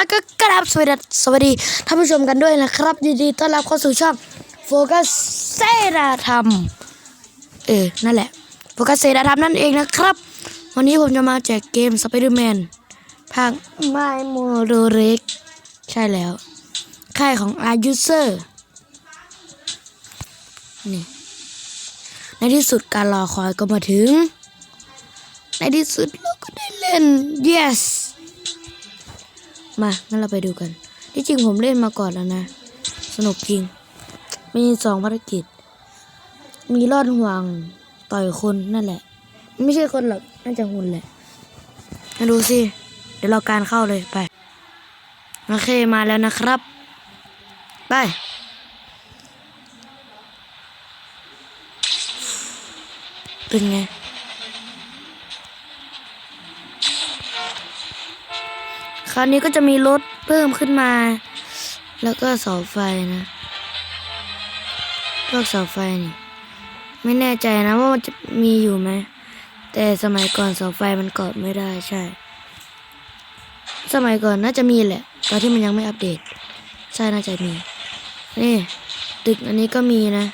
แล้วก็กราบสวัสดีสวัสดีท่านผู้ชมกันด้วยนะครับยินดีต้อนรับเข้าสู่ช่องโฟกัสเซราธรรมเออนั่นแหละโฟกัสเซราธรรมนั่นเองนะครับ วันนี้ผมจะมาแจกเกมสไปเดอร์แมนภาคไมโมโดเร็กใช่แล้ว ค่ายของอายูเซอร์นี่ในที่สุดการรอคอยก็มาถึง ในที่สุดเราก็ได้เล่น yes มางั้นเราไปดูกัน ที่จริงผมเล่นมาก่อนแล้วนะ สนุกจริง มีสองภารกิจ มีรอดห่วงต่อยคนนั่นแหละ ไม่ใช่คนหรอกน่าจะหุ่นแหละมาดูสิ เดี๋ยวเราการเข้าเลยไปโอเคมาแล้วนะครับ ไปเป็นไง คราวนี้ก็จะมีรถเพิ่มขึ้นมา แล้วก็เสาไฟนะพวกเสาไฟนี่ไม่แน่ใจนะว่ามันจะมีอยู่ไหมแต่สมัยก่อนเสาไฟมันเกาะไม่ได้ใช่ สมัยก่อนน่าจะมีแหละ ตอนที่มันยังไม่อัปเดต ใช่น่าจะมี นี่ ตึกอันนี้ก็มีนะ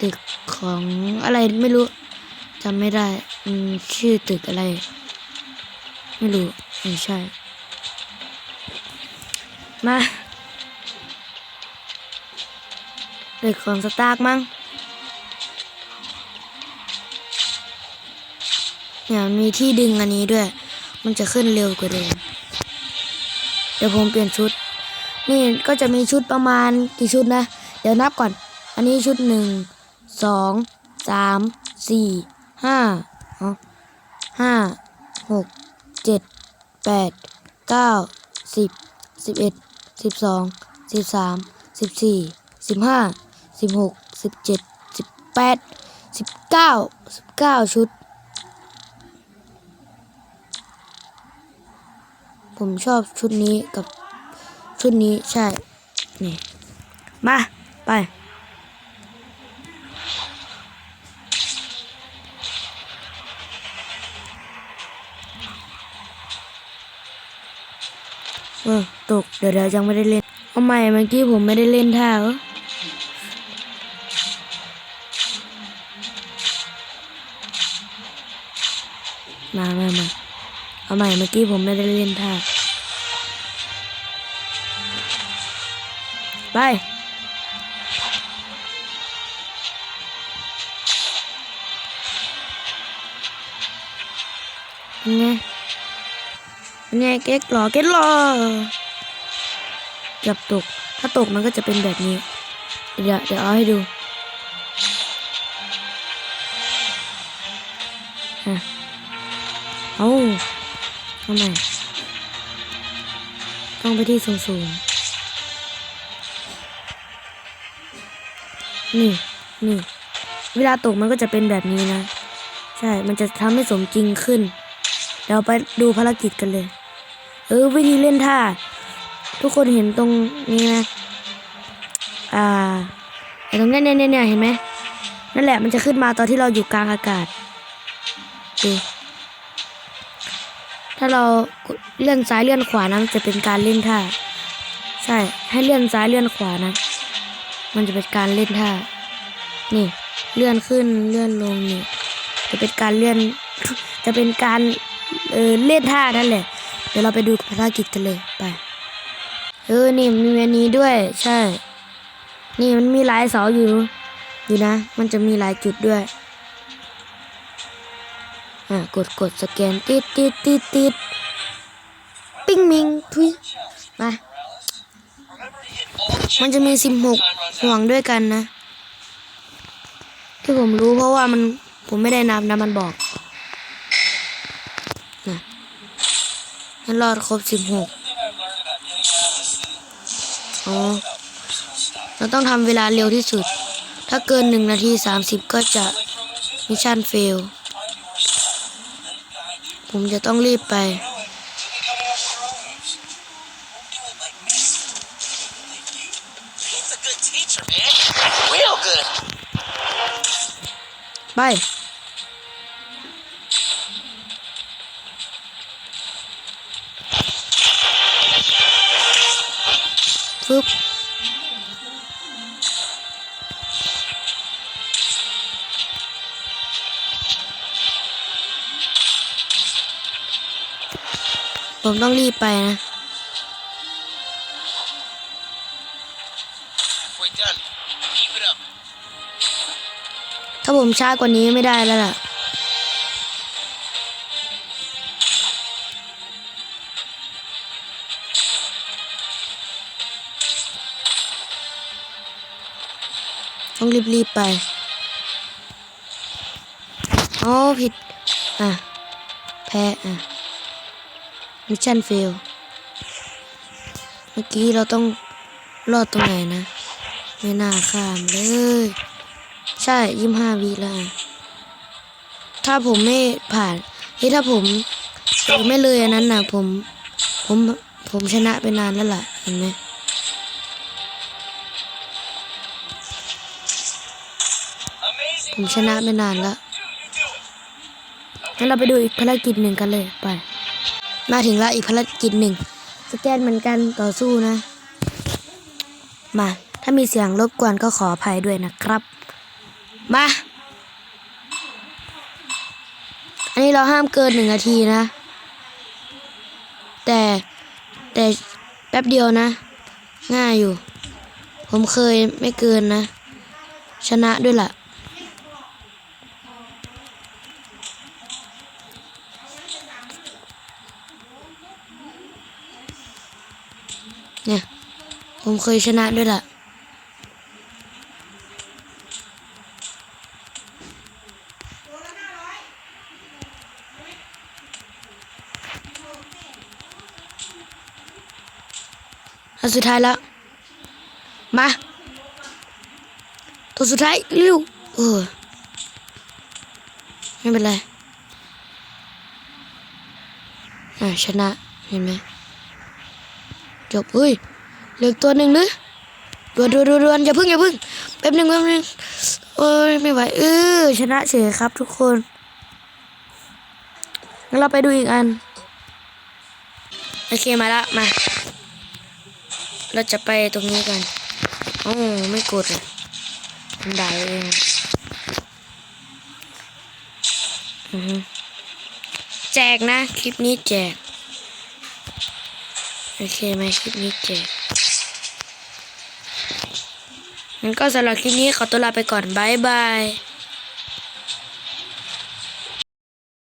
ตึกของอะไรไม่รู้จำไม่ได้ ชื่อตึกอะไร ไม่รู้ไม่ใช่ มาเด็กของสตาร์กมั้งเนี่ยมีที่ดึงอันนี้ด้วย มันจะขึ้นเร็วกว่าเดิมเดี๋ยวผมเปลี่ยนชุด นี่ก็จะมีชุดประมาณกี่ชุดนะ เดี๋ยวนับก่อน อันนี้ชุดหนึ่งสองสามสี่ห้าห้าหกเจ็ดแปดเก้าสิบสิบเอ็ด สิบสองสิบสามสิบสี่สิบห้าสิบหกสิบเจ็ดสิบแปดสิบเก้าสิบเก้าชุด ผมชอบชุดนี้กับชุดนี้ใช่ นี่ มา ไป เออตกเดี๋ยวเดี๋ยวยังไม่ได้เล่นเอาใหม่เมื่อกี้ผมไม่ได้เล่นท่าเหรอมามามาเอาใหม่เมื่อกี้ผมไม่ได้เล่นท่าไปเป็นไง เป็นไงเก๊กหรอเก๊กหรอเกือบตก ถ้าตกมันก็จะเป็นแบบนี้ เดี๋ยวเดี๋ยวเอาให้ดูอะเอาทำไมต้องไปที่สูงๆ นี่ นี่ เวลาตกมันก็จะเป็นแบบนี้นะ ใช่ มันจะทำให้สมจริงขึ้น เดี๋ยวไปดูภารกิจกันเลย เออวิธีเล่นท่า ทุกคนเห็นตรงนี้นะอ่าไอตรงเนี้ยเนี่ยเนี่ยเนี่ยเห็นไหมนั่นแหละมันจะขึ้นมาตอนที่เราอยู่กลางอากาศดูถ้าเราเลื่อนซ้ายเลื่อนขวานะมันจะเป็นการเล่นท่า ใช่ ให้เลื่อนซ้ายเลื่อนขวานะ มันจะเป็นการเล่นท่า นี่ เลื่อนขึ้นเลื่อนลงนี่ จะเป็นการเลื่อน จะเป็นการ เออเล่นท่านั่นแหละ เดี๋ยวเราไปดูภารกิจกันเลยไป เออนี่มีอันนี้ด้วย ใช่ นี่มันมีหลายเสาอยู่ อยู่นะ มันจะมีหลายจุดด้วย อะกดกดสแกนติดติดติดติดปิ้งมิงทุยมามันจะมีสิบหกห่วงด้วยกันนะ ที่ผมรู้เพราะว่ามันผมไม่ได้นับนะมันบอก นะมันรอดครบสิบหกอ๋อ เราต้องทำเวลาเร็วที่สุด ถ้าเกินหนึ่งนาทีสามสิบก็จะมิชชั่นเฟล ผมจะต้องรีบไป He's a good teacher, man. Real good. ไป ฟึบผมต้องรีบไปนะถ้าผมช้ากว่านี้ไม่ได้แล้วล่ะ ต้องรีบๆไปอ๋อผิด อะ แพ้ อะ มิชชั่นเฟล เมื่อกี้เราต้องรอดตรงไหนนะ ไม่น่าข้ามเลย ใช่ยี่ห้าวิแล้วอะถ้าผมไม่ผ่านเฮ้ถ้าผมไม่เลยอันนั้นนะผม ผม ผมชนะไปนานแล้วล่ะ เห็นไหม ผมชนะไปนานแล้วงั้นเราไปดูอีกภารกิจหนึ่งกันเลยไปมาถึงแล้วอีกภารกิจหนึ่งสแกนเหมือนกันต่อสู้นะ มา ถ้ามีเสียงรบกวนก็ขออภัยด้วยนะครับ มา อันนี้เราห้ามเกินหนึ่งนาทีนะ แต่แต่แป๊บเดียวนะ ง่ายอยู่ ผมเคยไม่เกินนะ ชนะด้วยล่ะ เนี่ย ผมเคยชนะด้วยล่ะ อันสุดท้ายแล้ว มา ตัวสุดท้ายเร็วเออไม่เป็นไร อ่าชนะ เห็นไหม จบเฮ้ยเหลือตัวหนึ่งหรือดวนดวนดวนดวนอย่าพึ่งอย่าพึ่งแป๊บหนึ่งแป๊บหนึ่งโอ้ยไม่ไหวเออชนะเฉยครับทุกคนงั้นเราไปดูอีกอันโอเคมาละมา เราจะไปตรงนี้กันโอ้ไม่กดเลยมันด่าเองอือแจกนะ คลิปนี้แจก โอเคไหมคลิปนี้เจกงั้นก็สำหรับคลิปนี้ขอตัวลาไปก่อนบายบาย